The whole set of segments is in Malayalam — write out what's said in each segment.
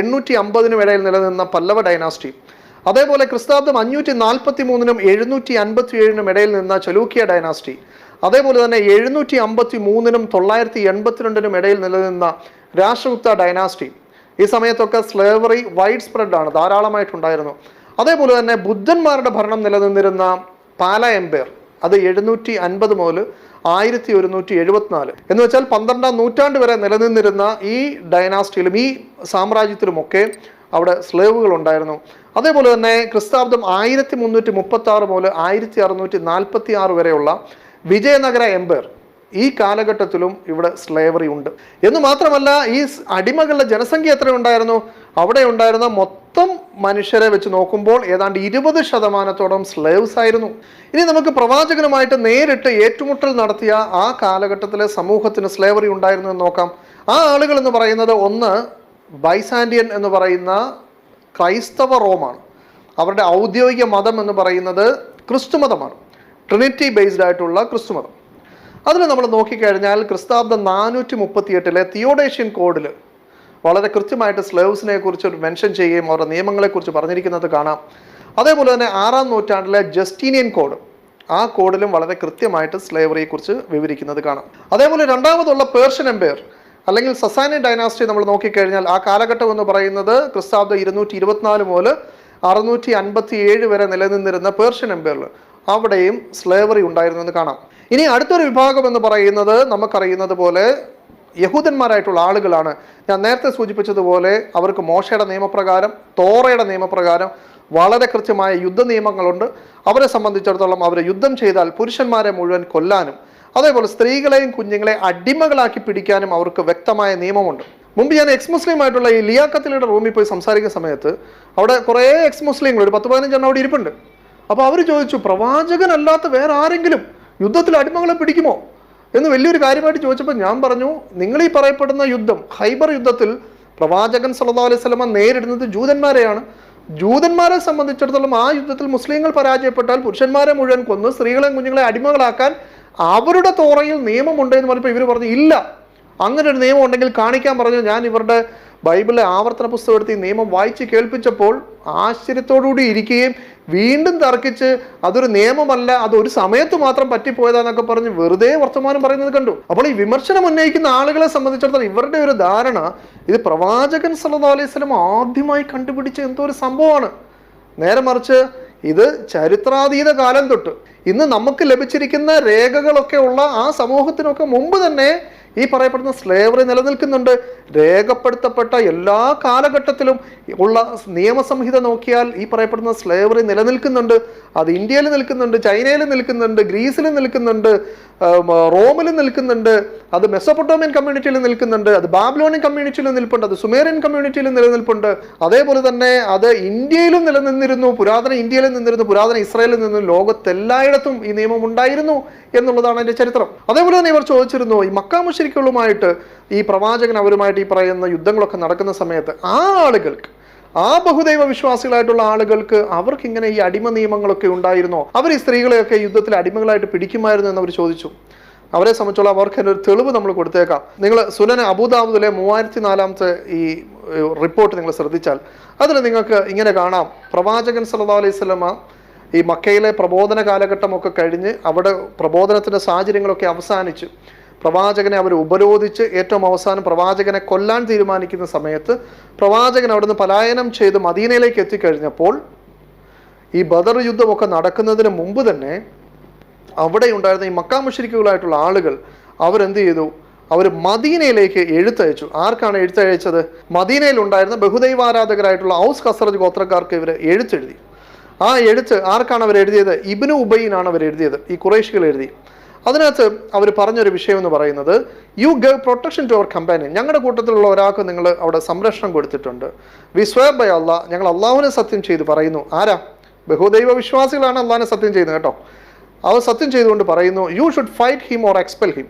എണ്ണൂറ്റി അമ്പതിനും ഇടയിൽ നിലനിന്ന പല്ലവ ഡൈനാസ്റ്റി. അതേപോലെ ക്രിസ്താബ്ദം അഞ്ഞൂറ്റി നാൽപ്പത്തി മൂന്നിനും എഴുന്നൂറ്റി അൻപത്തി ഏഴിനും ഇടയിൽ നിന്ന ചലൂക്കിയ ഡൈനാസ്റ്റി. അതേപോലെ തന്നെ എഴുന്നൂറ്റി അമ്പത്തി മൂന്നിനും തൊള്ളായിരത്തി എൺപത്തിരണ്ടിനും ഇടയിൽ നിലനിന്ന രാഷ്ട്രഗുപ്ത ഡൈനാസ്റ്റി. ഈ സമയത്തൊക്കെ സ്ലേവറി വൈഡ് സ്പ്രെഡ് ആണ് ധാരാളമായിട്ടുണ്ടായിരുന്നു. അതേപോലെ തന്നെ ബുദ്ധന്മാരുടെ ഭരണം നിലനിന്നിരുന്ന പാല എംപയർ. അത് എഴുന്നൂറ്റി അൻപത് മുതൽ ആയിരത്തി ഒരുന്നൂറ്റി എഴുപത്തിനാല് എന്ന് വെച്ചാൽ പന്ത്രണ്ടാം നൂറ്റാണ്ട് വരെ നിലനിന്നിരുന്ന ഈ ഡൈനാസ്റ്റിയിലും ഈ സാമ്രാജ്യത്തിലുമൊക്കെ അവിടെ സ്ലേവുകൾ ഉണ്ടായിരുന്നു അതേപോലെ തന്നെ ക്രിസ്താബ്ദം ആയിരത്തി മുന്നൂറ്റി മുപ്പത്തി ആറ് മുതൽ ആയിരത്തി അറുന്നൂറ്റി നാൽപ്പത്തി ആറ് വരെയുള്ള വിജയനഗര എംപയർ ഈ കാലഘട്ടത്തിലും ഇവിടെ സ്ലേവറി ഉണ്ട്. എന്ന് മാത്രമല്ല ഈ അടിമകളുടെ ജനസംഖ്യ എത്ര ഉണ്ടായിരുന്നു അവിടെ ഉണ്ടായിരുന്ന മൊത്തം മനുഷ്യരെ വെച്ച് നോക്കുമ്പോൾ ഏതാണ്ട് ഇരുപത് ശതമാനത്തോളം സ്ലേവ്സ് ആയിരുന്നു. ഇനി നമുക്ക് പ്രവാചകനുമായിട്ട് നേരിട്ട് ഏറ്റുമുട്ടൽ നടത്തിയ ആ കാലഘട്ടത്തിലെ സമൂഹത്തിന് സ്ലേവറി ഉണ്ടായിരുന്നു എന്ന് നോക്കാം. ആ ആളുകൾ എന്ന് പറയുന്നത് ഒന്ന് ബൈസാൻഡിയൻ എന്ന് പറയുന്ന ക്രൈസ്തവ റോമാണ്. അവരുടെ ഔദ്യോഗിക മതം എന്ന് പറയുന്നത് ക്രിസ്തു മതമാണ്. ട്രിനിറ്റി ബേസ്ഡ് ആയിട്ടുള്ള ക്രിസ്തു മതം. അതിൽ നമ്മൾ നോക്കിക്കഴിഞ്ഞാൽ ക്രിസ്താബ്ദം നാനൂറ്റി മുപ്പത്തി എട്ടിലെ തിയോഡേഷ്യൻ കോഡിൽ വളരെ കൃത്യമായിട്ട് സ്ലേവ്സിനെ കുറിച്ച് ഒരു മെൻഷൻ ചെയ്യുകയും അവരുടെ നിയമങ്ങളെക്കുറിച്ച് പറഞ്ഞിരിക്കുന്നത് കാണാം. അതേപോലെ തന്നെ ആറാം നൂറ്റാണ്ടിലെ ജസ്റ്റീനിയൻ കോഡ്. ആ കോഡിലും വളരെ കൃത്യമായിട്ട് സ്ലേവറിയെക്കുറിച്ച് വിവരിക്കുന്നത് കാണാം. അതേപോലെ രണ്ടാമതുള്ള പേർഷ്യൻ എംപയർ അല്ലെങ്കിൽ സസാനി ഡൈനാസ്റ്റി നമ്മൾ നോക്കിക്കഴിഞ്ഞാൽ ആ കാലഘട്ടം എന്ന് പറയുന്നത് ക്രിസ്താബ്ദ ഇരുന്നൂറ്റി ഇരുപത്തിനാല് മുതൽ അറുന്നൂറ്റി അൻപത്തി ഏഴ് വരെ നിലനിന്നിരുന്ന പേർഷ്യൻ എംപയറിൽ അവിടെയും സ്ലേവറി ഉണ്ടായിരുന്നു എന്ന് കാണാം. ഇനി അടുത്തൊരു വിഭാഗം എന്ന് പറയുന്നത് നമുക്കറിയുന്നത് പോലെ യഹൂദന്മാരായിട്ടുള്ള ആളുകളാണ്. ഞാൻ നേരത്തെ സൂചിപ്പിച്ചതുപോലെ അവർക്ക് മോശയുടെ നിയമപ്രകാരം തോറയുടെ നിയമപ്രകാരം വളരെ കൃത്യമായ യുദ്ധ നിയമങ്ങളുണ്ട് അവരെ സംബന്ധിച്ചിടത്തോളം അവരെ യുദ്ധം ചെയ്താൽ പുരുഷന്മാരെ മുഴുവൻ കൊല്ലാനും അതേപോലെ സ്ത്രീകളെയും കുഞ്ഞുങ്ങളെ അടിമകളാക്കി പിടിക്കാനും അവർക്ക് വ്യക്തമായ നിയമമുണ്ട്. മുമ്പ് ഞാൻ എക്സ് മുസ്ലിം ആയിട്ടുള്ള ഈ ലിയാക്കത്തിലൂടെ റൂമിൽ പോയി സംസാരിക്കുന്ന സമയത്ത് അവിടെ കുറേ എക്സ് മുസ്ലിങ്ങൾ ഒരു പത്ത് പതിനഞ്ചെണ്ണം അവിടെ ഇരിപ്പുണ്ട്. അപ്പോൾ അവർ ചോദിച്ചു പ്രവാചകനല്ലാത്ത വേറെ ആരെങ്കിലും യുദ്ധത്തിൽ അടിമകളെ പിടിക്കുമോ? എന്ന് വലിയൊരു കാര്യമായിട്ട് ചോദിച്ചപ്പോൾ ഞാൻ പറഞ്ഞു നിങ്ങൾ ഈ പറയപ്പെടുന്ന യുദ്ധം ഹൈബർ യുദ്ധത്തിൽ പ്രവാചകൻ സല്ലാ അലൈഹി സ്വലമ നേരിടുന്നത് ജൂതന്മാരെയാണ്. ജൂതന്മാരെ സംബന്ധിച്ചിടത്തോളം ആ യുദ്ധത്തിൽ മുസ്ലിങ്ങൾ പരാജയപ്പെട്ടാൽ പുരുഷന്മാരെ മുഴുവൻ കൊന്ന് സ്ത്രീകളെയും കുഞ്ഞുങ്ങളെ അടിമകളാക്കാൻ അവരുടെ തോറയിൽ നിയമമുണ്ട് എന്ന് പറഞ്ഞപ്പോൾ ഇവർ പറഞ്ഞു ഇല്ല. അങ്ങനെ ഒരു നിയമം ഉണ്ടെങ്കിൽ കാണിക്കാൻ പറഞ്ഞു. ഞാൻ ഇവരുടെ ബൈബിളിലെ ആവർത്തന പുസ്തകം എടുത്ത് ഈ നിയമം വായിച്ച് കേൾപ്പിച്ചപ്പോൾ ആശ്ചര്യത്തോടുകൂടി ഇരിക്കുകയും വീണ്ടും തർക്കിച്ച് അതൊരു നിയമമല്ല അത് ഒരു സമയത്ത് മാത്രം പറ്റിപ്പോയതാന്നൊക്കെ പറഞ്ഞ് വെറുതെ വർത്തമാനം പറയുന്നത് കണ്ടു. അപ്പോൾ ഈ വിമർശനം ഉന്നയിക്കുന്ന ആളുകളെ സംബന്ധിച്ചിടത്തോളം ഇവരുടെ ഒരു ധാരണ ഇത് പ്രവാചകൻ സല്ലാ അലൈഹി സ്വലം ആദ്യമായി കണ്ടുപിടിച്ച എന്തോ ഒരു സംഭവമാണ്. നേരെ മറിച്ച് ഇത് ചരിത്രാതീത കാലം തൊട്ട്. ഇന്ന് നമുക്ക് ലഭിച്ചിരിക്കുന്ന രേഖകളൊക്കെ ഉള്ള ആ സമൂഹത്തിനൊക്കെ മുമ്പ് തന്നെ ഈ പറയപ്പെടുന്ന സ്ലേവറി നിലനിൽക്കുന്നുണ്ട്. രേഖപ്പെടുത്തപ്പെട്ട എല്ലാ കാലഘട്ടത്തിലും ഉള്ള നിയമസംഹിത നോക്കിയാൽ ഈ പറയപ്പെടുന്ന സ്ലേവറി നിലനിൽക്കുന്നുണ്ട്. അത് ഇന്ത്യയിൽ നിൽക്കുന്നുണ്ട് ചൈനയിൽ നിൽക്കുന്നുണ്ട് ഗ്രീസിൽ നിൽക്കുന്നുണ്ട് റോമിൽ നിൽക്കുന്നുണ്ട്. അത് മെസ്സപ്പൊട്ടോമിയൻ കമ്മ്യൂണിറ്റിയിൽ നിൽക്കുന്നുണ്ട് അത് ബാബ്ലോണിയൻ കമ്മ്യൂണിറ്റിയിൽ നിൽപ്പുണ്ട് അത് സുമേറിയൻ കമ്മ്യൂണിറ്റിയിൽ നിലനിൽപ്പുണ്ട്. അതേപോലെ തന്നെ അത് ഇന്ത്യയിലും നിലനിന്നിരുന്നു പുരാതന ഇന്ത്യയിലും നിന്നിരുന്നു പുരാതന ഇസ്രായേലിൽ നിന്നും ലോകത്തെല്ലായിടത്തും ഈ നിയമം ഉണ്ടായിരുന്നു എന്നുള്ളതാണ് അതിന്റെ ചരിത്രം. അതേപോലെ തന്നെ ഇവർ ചോദിച്ചിരുന്നു ഈ മക്കാമുശരിക്കുകളുമായിട്ട് ഈ പ്രവാചകൻ അവരുമായിട്ട് ഈ പറയുന്ന യുദ്ധങ്ങളൊക്കെ നടക്കുന്ന സമയത്ത് ആ ആളുകൾക്ക് ആ ബഹുദൈവ വിശ്വാസികളായിട്ടുള്ള ആളുകൾക്ക് അവർക്ക് ഇങ്ങനെ ഈ അടിമ നിയമങ്ങളൊക്കെ ഉണ്ടായിരുന്നോ? അവർ ഈ സ്ത്രീകളെയൊക്കെ യുദ്ധത്തിൽ അടിമകളായിട്ട് പിടിക്കുമായിരുന്നു എന്ന് അവർ ചോദിച്ചു. അവരെ സംബന്ധിച്ചോളം അവർക്ക് ഒരു തെളിവ് നമ്മൾ കൊടുത്തേക്കാം. നിങ്ങൾ സുനന അബുദാബുദിലെ മൂവായിരത്തി നാലാമത്തെ ഈ റിപ്പോർട്ട് നിങ്ങൾ ശ്രദ്ധിച്ചാൽ അതിൽ നിങ്ങൾക്ക് ഇങ്ങനെ കാണാം. പ്രവാചകൻ സല്ലാ അലൈഹി സ്വലമ ഈ മക്കയിലെ പ്രബോധന കാലഘട്ടമൊക്കെ കഴിഞ്ഞ് അവിടെ പ്രബോധനത്തിന്റെ സാഹചര്യങ്ങളൊക്കെ അവസാനിച്ചു. പ്രവാചകനെ അവർ ഉപരോധിച്ച് ഏറ്റവും അവസാനം പ്രവാചകനെ കൊല്ലാൻ തീരുമാനിക്കുന്ന സമയത്ത് പ്രവാചകൻ അവിടുന്ന് പലായനം ചെയ്ത് മദീനയിലേക്ക് എത്തിക്കഴിഞ്ഞപ്പോൾ ഈ ബദർ യുദ്ധമൊക്കെ നടക്കുന്നതിന് മുമ്പ് തന്നെ അവിടെ ഉണ്ടായിരുന്ന ഈ മക്കാമുഷരിക്കുകളായിട്ടുള്ള ആളുകൾ അവരെന്ത് ചെയ്തു? അവർ മദീനയിലേക്ക് എഴുത്തയച്ചു. ആർക്കാണ് എഴുത്തയച്ചത്? മദീനയിൽ ഉണ്ടായിരുന്ന ബഹുദൈവാരാധകരായിട്ടുള്ള ഔസ് കസറജ് ഗോത്രക്കാർക്ക് ഇവർ എഴുത്തെഴുതി. ആ എഴുത്ത് ആർക്കാണ് അവർ എഴുതിയത്? ഇബ്നു ഉബൈനാണ് അവർ എഴുതിയത്. ഈ കുറേശികൾ എഴുതി. അതിനകത്ത് അവർ പറഞ്ഞൊരു വിഷയം എന്ന് പറയുന്നത് you gave protection to our companion ഞങ്ങളുടെ കൂട്ടത്തിലുള്ള ഒരാൾക്ക് നിങ്ങൾ അവിടെ സംരക്ഷണം കൊടുത്തിട്ടുണ്ട്. വി സ്വയർ ബൈ അള്ളാഹ് ഞങ്ങൾ അള്ളാഹുവിനെ സത്യം ചെയ്ത് പറയുന്നു. ആരാ? ബഹുദൈവ വിശ്വാസികളാണ് അള്ളാഹിനെ സത്യം ചെയ്യുന്നത് കേട്ടോ. അവർ സത്യം ചെയ്തുകൊണ്ട് പറയുന്നു you should fight him or expel him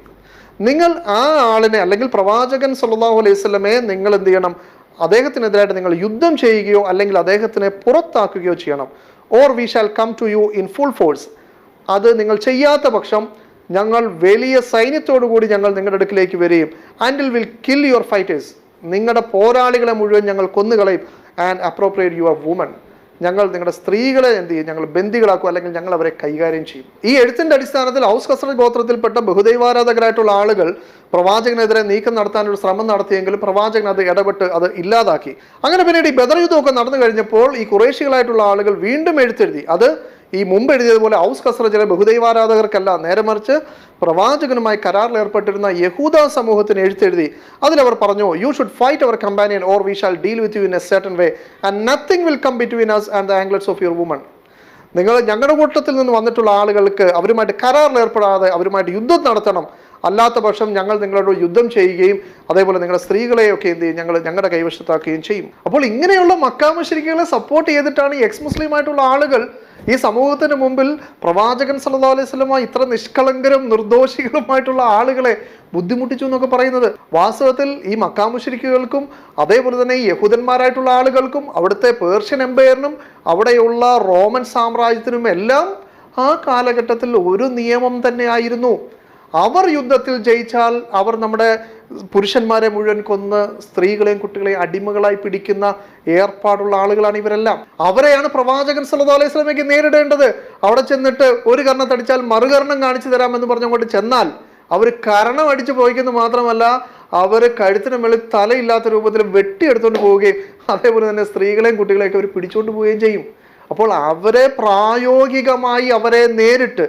നിങ്ങൾ ആ ആളിനെ അല്ലെങ്കിൽ പ്രവാചകൻ സല്ലാഹു അലൈഹി സ്വലമെ നിങ്ങൾ എന്ത് ചെയ്യണം? അദ്ദേഹത്തിനെതിരായിട്ട് നിങ്ങൾ യുദ്ധം ചെയ്യുകയോ അല്ലെങ്കിൽ അദ്ദേഹത്തിനെ പുറത്താക്കുകയോ ചെയ്യണം. Or we shall come to you in full force അത് നിങ്ങൾ ചെയ്യാത്ത പക്ഷം ഞങ്ങൾ വലിയ സൈന്യത്തോടു കൂടി ഞങ്ങൾ നിങ്ങളുടെ അടുക്കിലേക്ക് വരികയും ആൻഡിൽ വിൽ കിൽ യുവർ ഫൈറ്റേഴ്സ് നിങ്ങളുടെ പോരാളികളെ മുഴുവൻ ഞങ്ങൾ കൊന്നുകളയും. ആൻഡ് അപ്രോപ്രിയേറ്റ് യുവർ വുമൺ ഞങ്ങൾ നിങ്ങളുടെ സ്ത്രീകളെ എന്ത് ചെയ്യും? ഞങ്ങൾ ബന്ദികളാക്കും അല്ലെങ്കിൽ ഞങ്ങൾ അവരെ കൈകാര്യം ചെയ്യും. ഈ എഴുത്തിന്റെ അടിസ്ഥാനത്തിൽ ഹൗസ് കസറ ഗോത്രത്തിൽപ്പെട്ട ബഹുദൈവാരാധകരായിട്ടുള്ള ആളുകൾ പ്രവാചകനെതിരെ നീക്കം നടത്താനൊരു ശ്രമം നടത്തിയെങ്കിലും പ്രവാചകൻ അത് ഇടപെട്ട് അത് ഇല്ലാതാക്കി. അങ്ങനെ പിന്നീട് ഈ ബദർ യുദ്ധമൊക്കെ നടന്നു കഴിഞ്ഞപ്പോൾ ഈ കുറേശികളായിട്ടുള്ള ആളുകൾ വീണ്ടും എഴുത്തെഴുതി. അത് ഈ മുമ്പ് എഴുതിയതുപോലെ ഹൗസ് കസ്രജിലെ ബഹുദൈവാരാധകർക്കല്ല നേരെ മറിച്ച് പ്രവാചകനുമായി കരാറിൽ ഏർപ്പെട്ടിരുന്ന യഹൂദ സമൂഹത്തിന് എഴുത്തെഴുതി. അതിലവർ പറഞ്ഞു you should fight our companion or we shall deal with you in a certain way and nothing will come between us and the anglers of your woman നിങ്ങൾ ഞങ്ങളുടെ കൂട്ടത്തിൽ നിന്ന് വന്നിട്ടുള്ള ആളുകൾക്ക് അവരുമായിട്ട് കരാറിൽ ഏർപ്പെടാതെ അവരുമായിട്ട് യുദ്ധം നടത്തണം. അല്ലാത്ത പക്ഷം ഞങ്ങൾ നിങ്ങളോട് യുദ്ധം ചെയ്യുകയും അതേപോലെ നിങ്ങളുടെ സ്ത്രീകളെയൊക്കെ എന്ത് ചെയ്യും? ഞങ്ങൾ ഞങ്ങളുടെ കൈവശത്താക്കുകയും ചെയ്യും. അപ്പോൾ ഇങ്ങനെയുള്ള മക്കാമശരിക്കുകളെ സപ്പോർട്ട് ചെയ്തിട്ടാണ് എക്സ് മുസ്ലിം ആയിട്ടുള്ള ആളുകൾ ഈ സമൂഹത്തിന് മുമ്പിൽ പ്രവാചകൻ സല്ലല്ലാഹു അലൈഹി വസല്ലമ ഇത്ര നിഷ്കളങ്കരും നിർദോഷികളുമായിട്ടുള്ള ആളുകളെ ബുദ്ധിമുട്ടിച്ചു എന്നൊക്കെ പറയുന്നത്. വാസ്തവത്തിൽ ഈ മക്കാമുശരിക്കുകൾക്കും അതേപോലെ തന്നെ ഈ യഹൂദന്മാരായിട്ടുള്ള ആളുകൾക്കും അവിടുത്തെ പേർഷ്യൻ എംപയറിനും അവിടെയുള്ള റോമൻ സാമ്രാജ്യത്തിനും എല്ലാം ആ കാലഘട്ടത്തിൽ ഒരു നിയമം തന്നെയായിരുന്നു അവർ യുദ്ധത്തിൽ ജയിച്ചാൽ അവർ നമ്മുടെ പുരുഷന്മാരെ മുഴുവൻ കൊന്ന് സ്ത്രീകളെയും കുട്ടികളെയും അടിമകളായി പിടിക്കുന്ന ഏർപ്പാടുള്ള ആളുകളാണ് ഇവരെല്ലാം. അവരെയാണ് പ്രവാചകൻ സല്ലാ അലൈഹി സ്വലമയ്ക്ക് നേരിടേണ്ടത്. അവിടെ ചെന്നിട്ട് ഒരു കർണത്തടിച്ചാൽ മറുകർണം കാണിച്ചു തരാമെന്ന് പറഞ്ഞുകൊണ്ട് ചെന്നാൽ അവർ കരണം അടിച്ചു പോയിക്കുന്നു മാത്രമല്ല അവർ കഴുത്തിന് മേളിൽ തലയില്ലാത്ത രൂപത്തിൽ വെട്ടിയെടുത്തുകൊണ്ട് പോവുകയും അതേപോലെ തന്നെ സ്ത്രീകളെയും കുട്ടികളെയൊക്കെ അവർ പിടിച്ചുകൊണ്ട് പോവുകയും ചെയ്യും. അപ്പോൾ അവരെ പ്രായോഗികമായി അവരെ നേരിട്ട്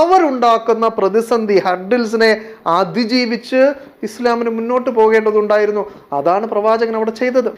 അവരുണ്ടാക്കുന്ന പ്രതിസന്ധി ഹഡിൽസിനെ അതിജീവിച്ച് ഇസ്ലാമിന് മുന്നോട്ട് പോകേണ്ടതുണ്ടായിരുന്നു. അതാണ് പ്രവാചകൻ അവിടെ ചെയ്തത്.